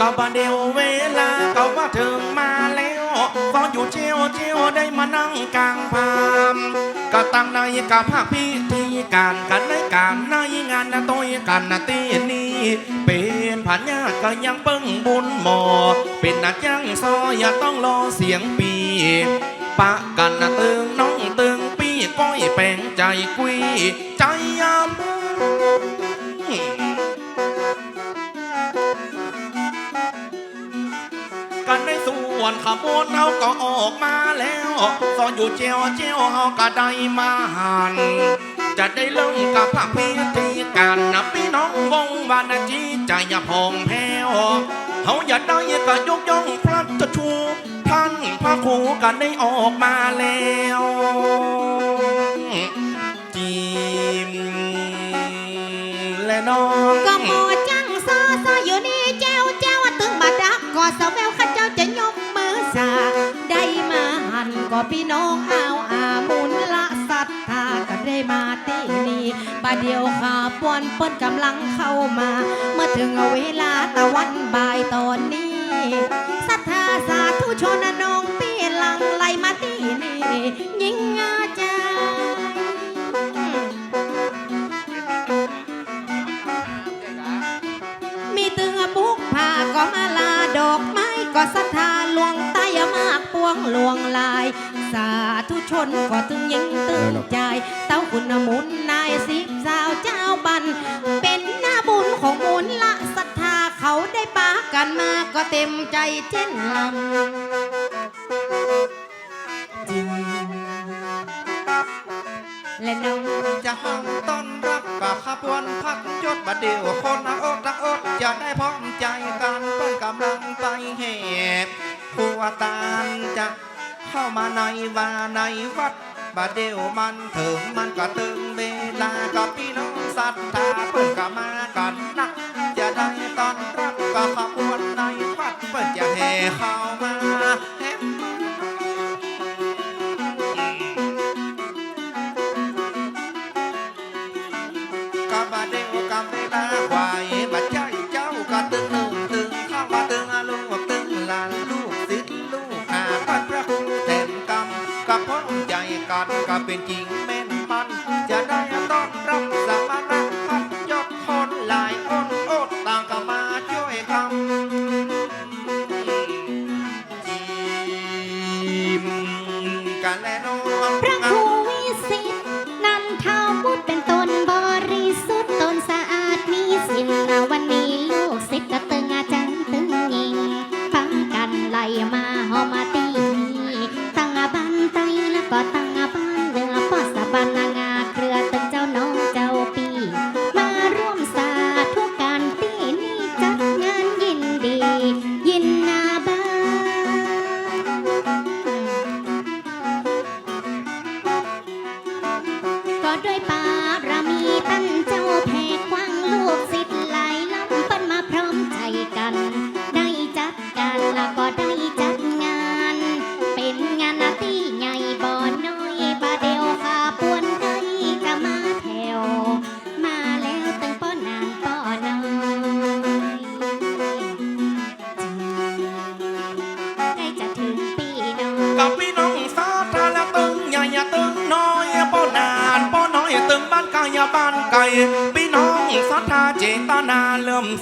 ก็บาเดียวเวลาก็ว่าถึงมาแล้วฟอนอยู่เจียวเจียวได้มานั่งกลางพามก็ตั้งในกับภาคพิธีการกันในการในงานนะต้อยกันนะตีนี้เป็นผันญาติก็ยังเปิ้งบุญหมอ เป็นนักยังซออย่าต้องรอเสียงปี ปะกันนะตึงน้องตึงปีก้อยแปลงใจกุยใจยามกันในส่วนขบวนเฮาก็ออกมาแล้วตอนอยู่เจียวเจียวเฮาก็ได้มาหันจะได้เริ่มกับพระพิธีการนะพี่น้องวงวานจีใจอย่าพองแพ้วเฮาอย่าได้ก็ยกย่องพระเจ้าชูท่านพ ระครูกันได้ออกมาแล้วจีมและน้องก็หมอจังซอซออยู่นี่เจ้าเจ้าตึงมาดักก็สาวแววข้าเจ้าจะยกมือสาได้มาหันก็พี่น้องเอาอามุนละศรัทธาก็ได้มาที่นี่บาเดียวขาปวนเปิ้นกำลังเข้ามา เมื่อถึงเวลาตะวันบ่ายตอนนี้ ศรัทธาสาธุชนนองเปียหลังไหลมาที่นี่ยิ่งงาใจมีเตือบุกผ้าก็มาลาดอกไม้ก็ศรัทธาหลวงใต้มากปวงหลวงลาย สาธุชนก็ตึงยิงตึงใจ เต้าคุณมุนนายสิบสาวเจ้าบันานมาก็เต็มใจเช่นลำจริงและน้องจะหังต้อนรับกับขบวนพัดยศบัดเดียวคนออดตะอดจะได้พร้อมใจกันเปิ้นกำลังไปแห่ผู้ว่าตานจะเข้ามาในวาในวัดบัดเดียวมันถึงมันก็ถึงเวลากับพี่น้องศรัท อนรับกับขบวนในวัดเปิ้นจะแห่เข้ามาแห่กับาเดวกับเวลาควายบัดใจเจ้าก็ตึงหนึ่งตึงเข้ามาตึงอาลูกตึงหลานลูกศิษย์ลูกหาพันพระครูแทนกรรมกับพ้องใจกันก็เป็นจริงแม่นมันจะได้ต้อนรับ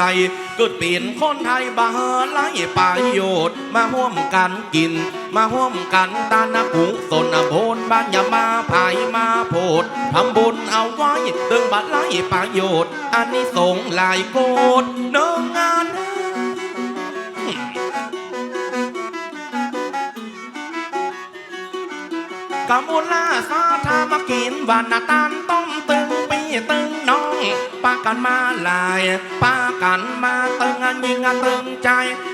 ใส่เกิดเปลี่ยนคนไทยบาไลประโยชน์ มาร่วมกันกิน มาร่วมกันตานากุศลโบนบ้านอย่ามาภายมาโพดทำบุญเอาไว้ตึงบัตรไลประโยชน์อันนี้สงหลายโกดเนื้องานกามูลาสาธามากินวานาตานต้มตึงปีตึงน้อ ปากันมาลายปากันมาตึงอันยิงอันตึงใจ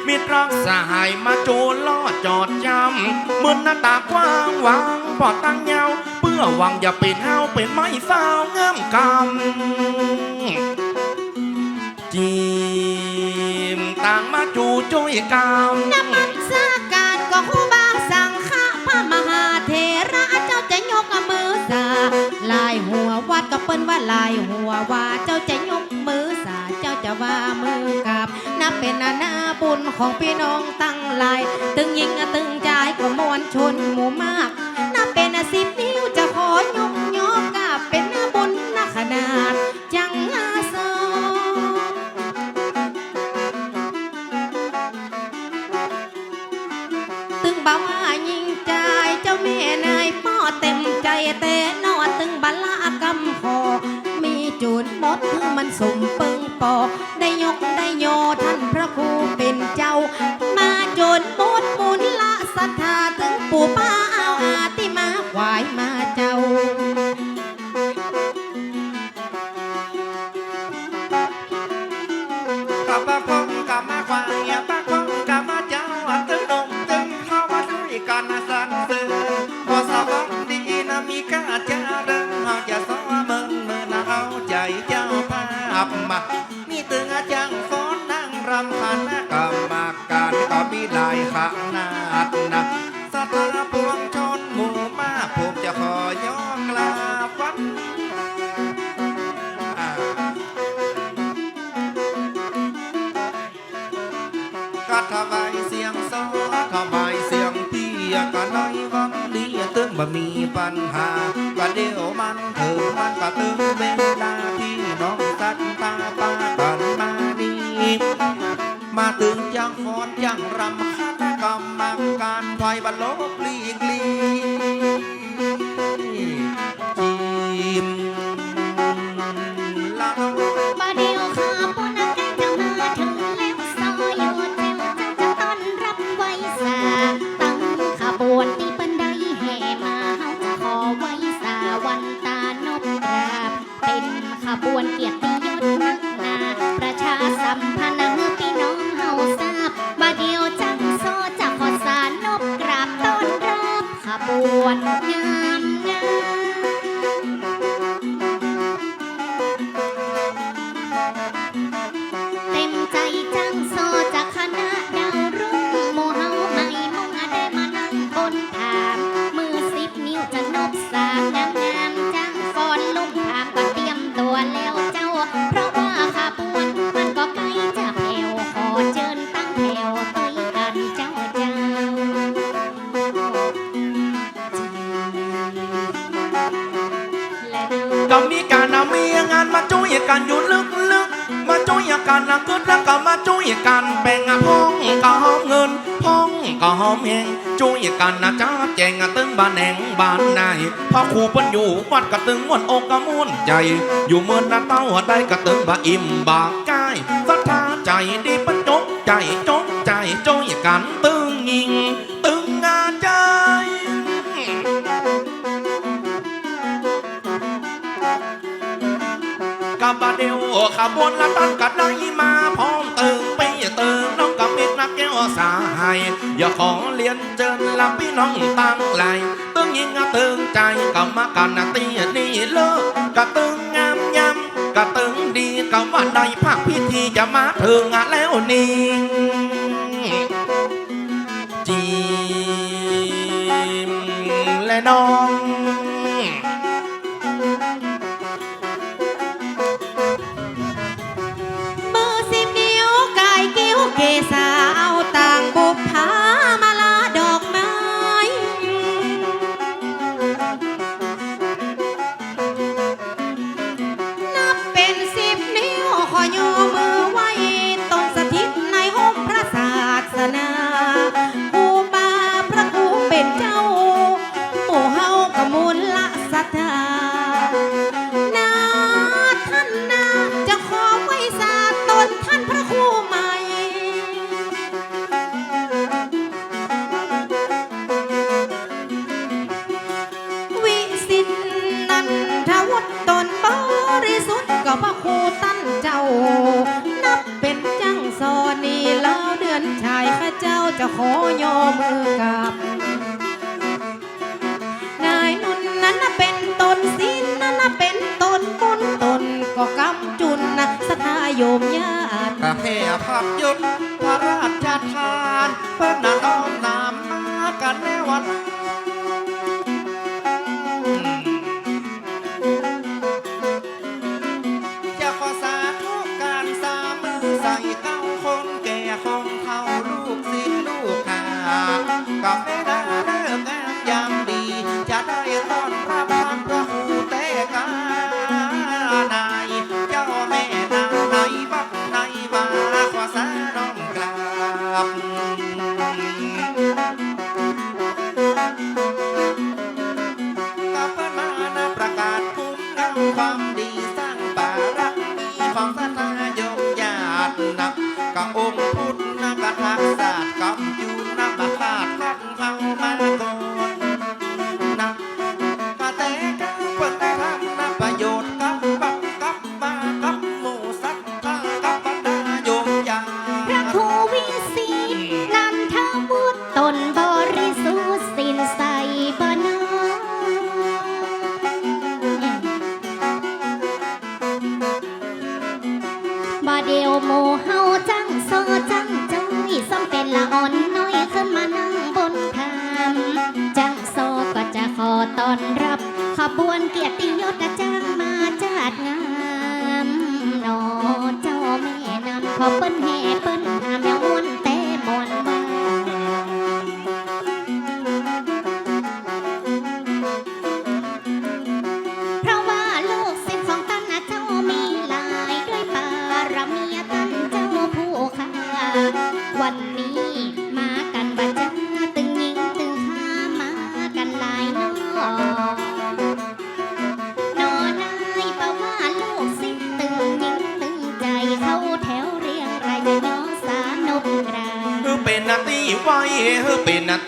มิตรรักสหายมาโจรล่อจอดจำมือหน้าตากว้างวางปอดตั้งเยาเพื่อหวังอย่าเป็นเฮาเป็นไม้สาวเงื่อมกำจีมต่างมาจูจุยกำายหัววาดกับเปิ้นว่าลายหัววาดเจ้าจะยกมือสาเจ้าจะว่ามือกับนับเป็นอาณาบุญของพี่น้องตั้งลาย ตึงยิงตึงใจก็มวลชนหมู่มาก นับเป็นสิบนิ้วจะขอยกยกกับเป็นนาบุญนักขนาดจังอาสาตึงบ่าวายิงใจเจ้าแม่นายพ่อเต็มใจเต้น งานมาจุ้ยกันอยู่ลึกลึกมาจุ้ยกันนะกึดแล้วก็มาจุ้ยกันแบ่งห้องก็หอมเงินห้องก็หอมแหงจุ้ยกันนะจ้าแจงอะตึงบ้านแห่งบ้านนายพ่อครูเป็นอยู่วัดกระตึงมวนอกกะม่วนใจ อยู่เมื่อนะเต้าได้กระตึงบ่อิ่มบากายสัทธาใจดีปะจกใจจงใจจุ้ยกันตึง ขบวนละตั้งกัดได้มาพร้อมเติมไปเติมน้องกับมิดนักแก้วสาหายอย่าขอเรียนเจิญลำพี่น้องตั้งไหลตึงยิงเตึงใจกับมากันตีนี่เลิกกะตึงงามยำกะตึงดีกับว่าใด้ภาคพิธีจะมาถึงอะไร เฮาจังโซจังจ้อยส่องเป็นละอ่อนน้อยขึ้นมานั่งบนคานจังโซก็จะขอต้อนรับ ขบวนเกียรติยศจ้า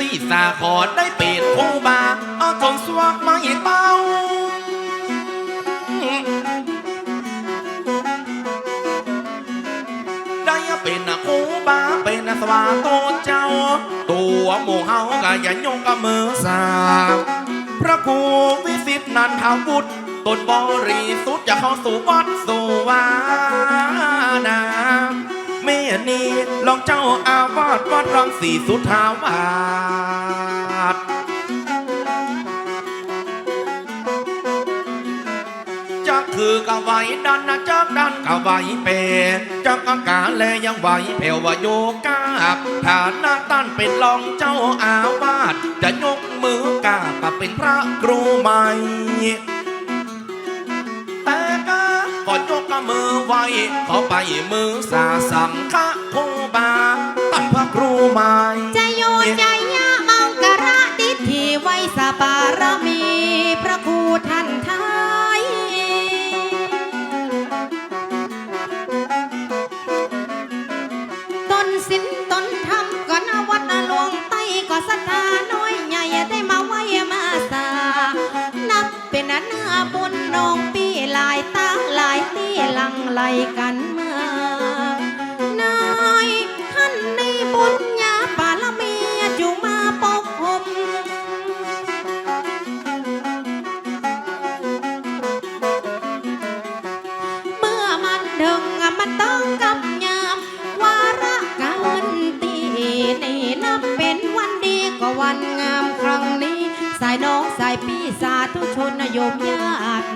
ตีสาขอได้เป็ดผู้บาเอาทองสวกมาอีกเป้าได้เป็นผู้บาเป็นสวาโตเจ้า ตัวหมู่เฮากะยันยงกะมือสาพระครูวิสิตนันทวุฒิตนบริสุทธิ์จะเข้าสู่วัดสุวรรณ นี้ลองเจ้าอาวาสวัดรังสีสุทาวาสจักคือกะไว้ดันนะจักดันกะไว้เปจักอากาศแลยังไหวแผ่ววโยกาบฐานะตั้นเป็นลองเจ้าอาวาสจะยกมือกาบเป็นพระครูใหม่ ก็มือไว้ขอไปมือสาสังฆผู้บาท่านพระครูใหม่จะโยนใจ วันงามครั้งนี้ สายน้องสายพี่สาธุชนโยมญาติ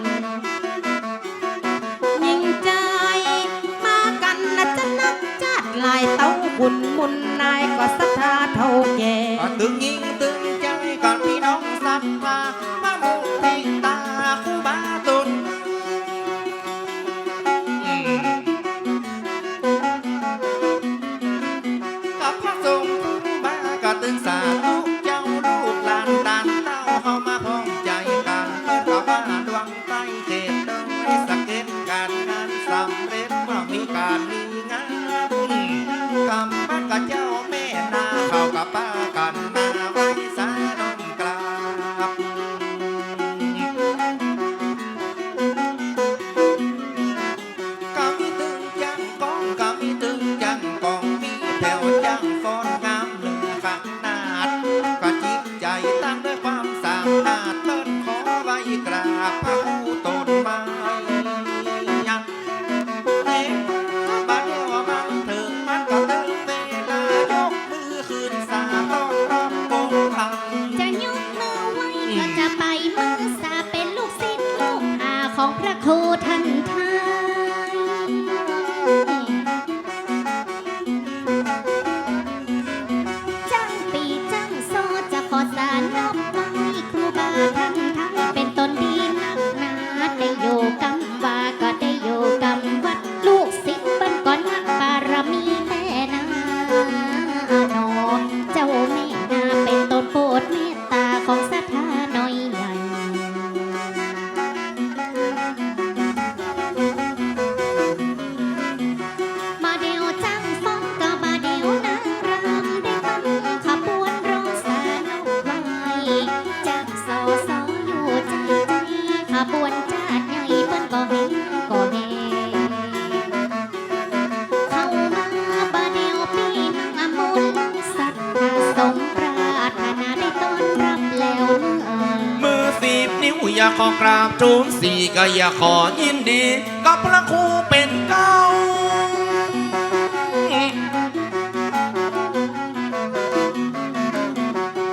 จูนสี่ก็อยาขอยินดีกับพระครูเป็นเก้า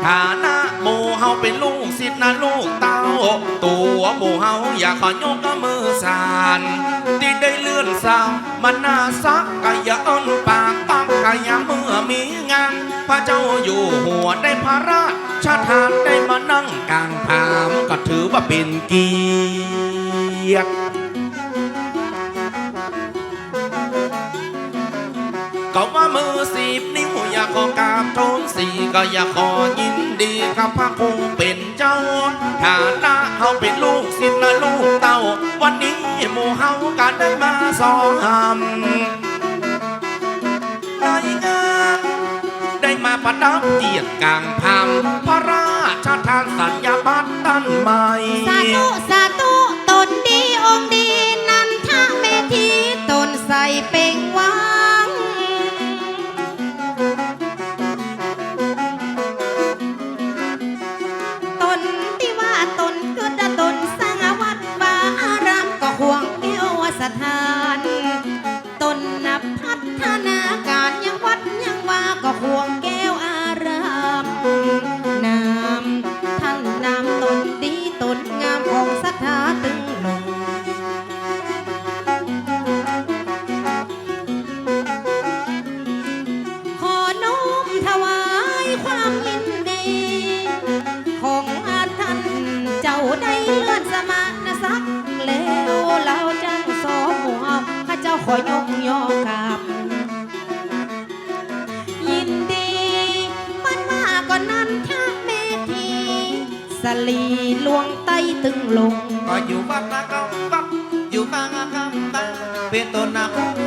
ฐานะโมเฮาเป็นลูกศิษย์นะลูกเต้า ตัวโมเฮาอยากขอยกกมือสานที่ได้เลื่อนสาวมันน่าซักกะยาอ้นปา ยาเมื่อมีงานพระเจ้าอยู่หัวได้พระราชทานได้มานั่งกลางพามก็ถือว่าเป็นเกียรติก็ว่ามือสีบนิ้วอยากขอกราบโทนสีก็อยากขอยินดีกับพระคงเป็นเจ้าฐานะเฮาเป็นลูกศิษย์และลูกเต้า วันนี้หมู่เฮากันได้มาสองหำ ได้งาน ได้มาประดับเกียรติกลางพามพระราชทานสัญญาบัตรตั้นใหม่ สาธุสาธุตนดีองค์ดีนันทเมธีตนใส่เป่งวัง สลีลวงไต้ตึงลง ก็อยู่บ้านนากำบักอยู่บางกำบาเป็นต้นนาคูบ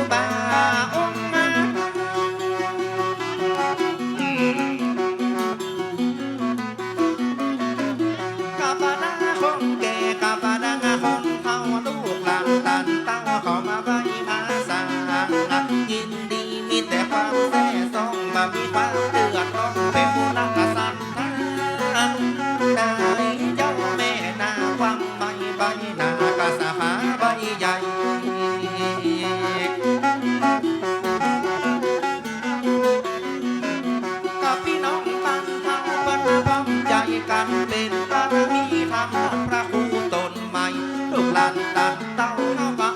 กันเป็นตารมีทางพระครูตนใหม่ลูกหลานตัดเต้าเข้ามา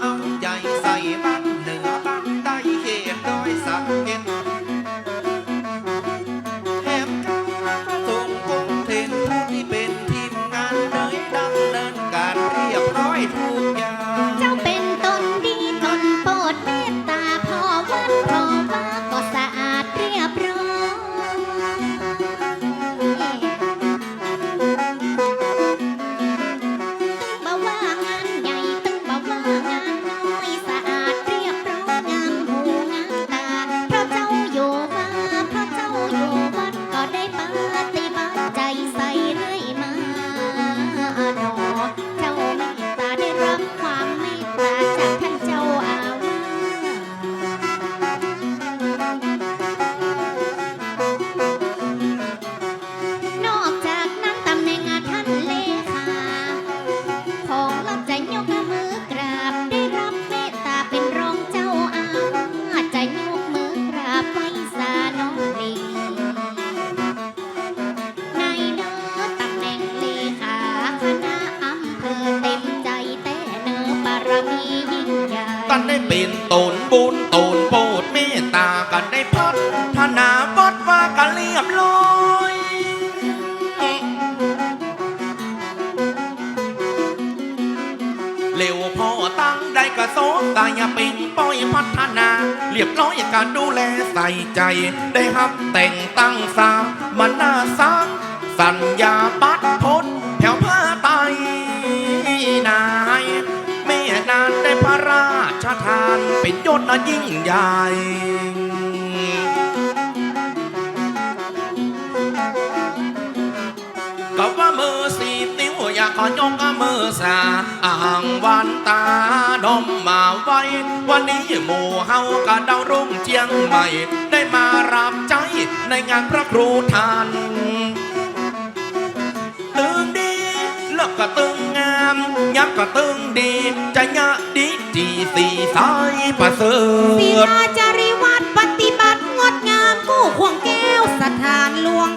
การดูแลใส่ใจ ได้รับแต่งตั้งสามมันน่าสังสัญญาบัตรพ้นแถวผ้าไตนายแม่นานได้พระราชทานเป็นยศอันยิ่งใหญ่ก็ว่ามือสีนิ้วอยากขอยกมือสาางวันตาดมมาไววันนี้หมู่เฮากับดาวรุ่งเจียงใหม่ ได้มารับใจในงานพระครูทานตึงดีเลิกก็ตึงงามยักก็ตึงดีใจะยะดีจีสีสายประเสริฐศิลาจาริวัดปฏิบัติงดงามกู้ขวงแก้วสถานหลวง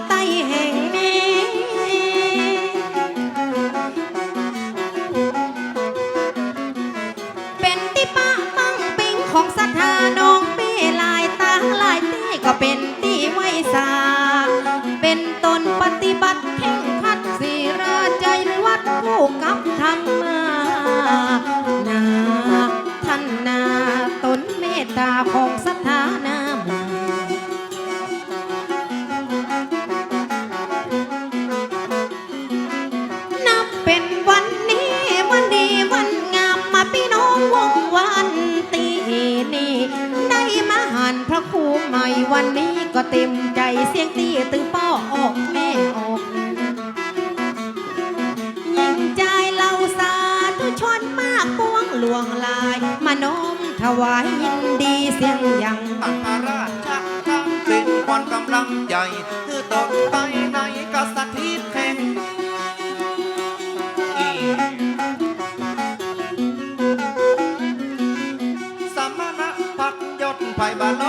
bye bye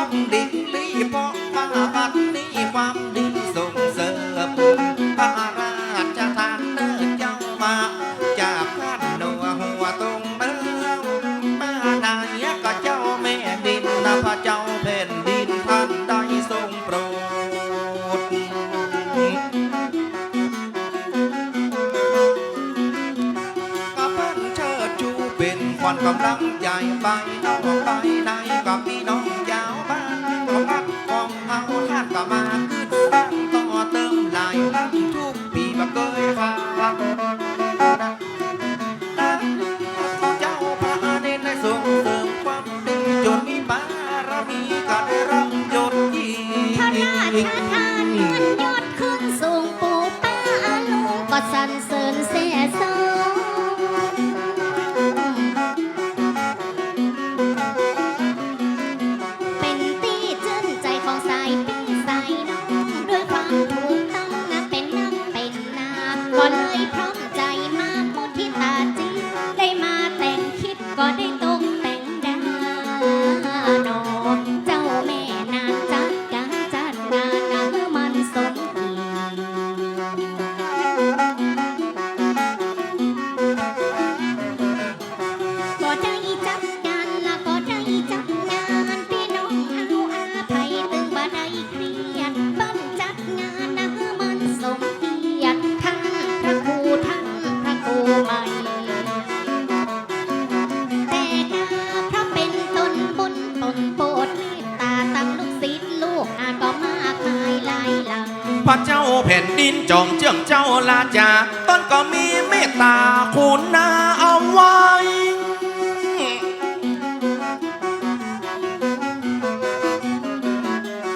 ินจอมเจื่องเจ้าลาจาต้นก็มีเมตตาคุณนาเอาไว้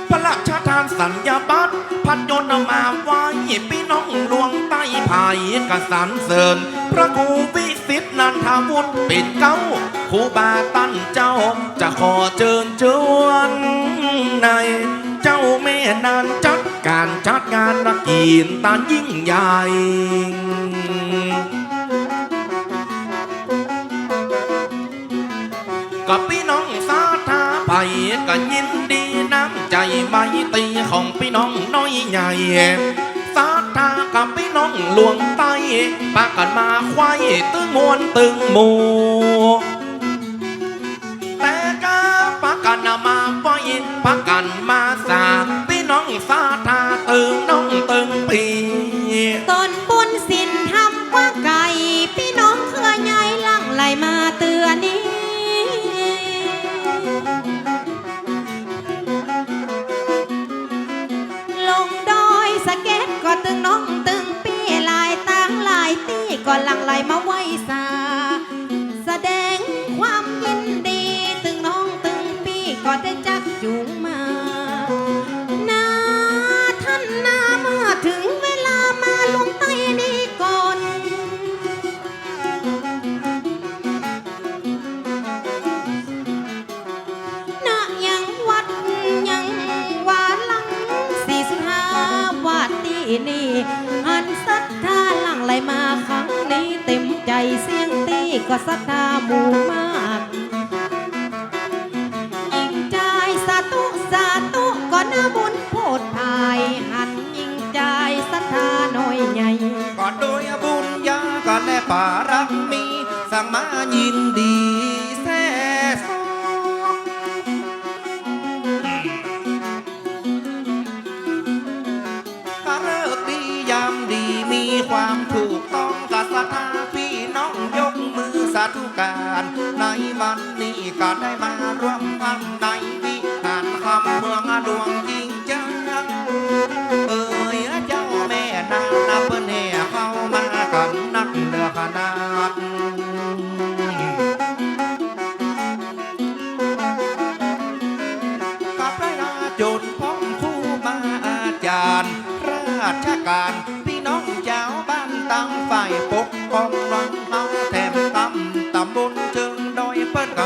พระราชทานสัญญาบัตรพัดยนมาไว้พี่น้องลวงใต้ภายกสันเสริญ พระครูวิสิทธนันทาวุฒิปิดเก้าครูบาตั้นเจ้า จะขอเจิญเจวนในเจ้าแม่นานจัก การจัดงานรักกีนตานยิ่งใหญ่ กับพี่น้องสาธาไปก็ยินดีน้ำใจใบตรีของพี่น้องน้อยใหญ่สาธากับพี่น้องหลวงไปปากันมาควายตึงมวนตึงหมูแต่ก็ปากันมาไว้ปากันมาสา ตึงน้องตึงปีต้นปุ้นสินทำว่าไก่พี่น้องเครือใหญ่ลังไหลมาเตือนนี้ ลงดอยสะเก็ตก็ตึงน้องตึงปีหลายต่างหลายตี้ก็ลังไหลมาไว้สา แสดงความยินดี ตึงน้องตึงปีก็ได้จักจุง ตีก็ศรัทธาหมู่มากยิ่งใจสาตุสาตุก่อน่าบุญโพดภายหันยิ่งใจศรัทธาน้อยใหญ่ก่อนโดยบุญญาก็และปารักมี สังมายินดี ธุการในวันนี้ก็ได้มาร่วมทำในวิหารคำเมืองดวงจริงจัง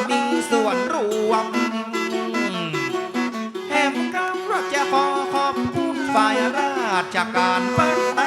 มีส่วนรวมแห่งกำรักจะขอขอบคุณฝ่ายราชการเปิ้นมา